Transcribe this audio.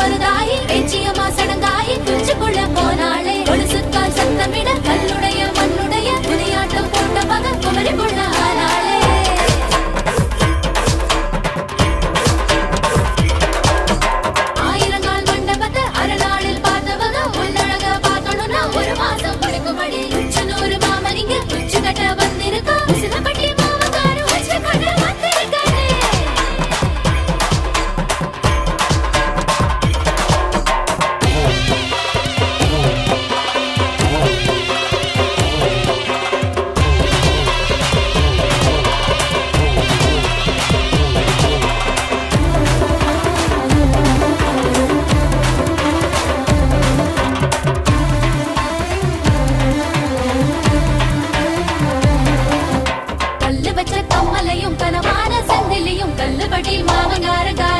வருதாயே பேச்சியம்மா சடங்கா. மாலையும் கனமான சந்திலியும் கல்லுபடி மாமங்காரங்கார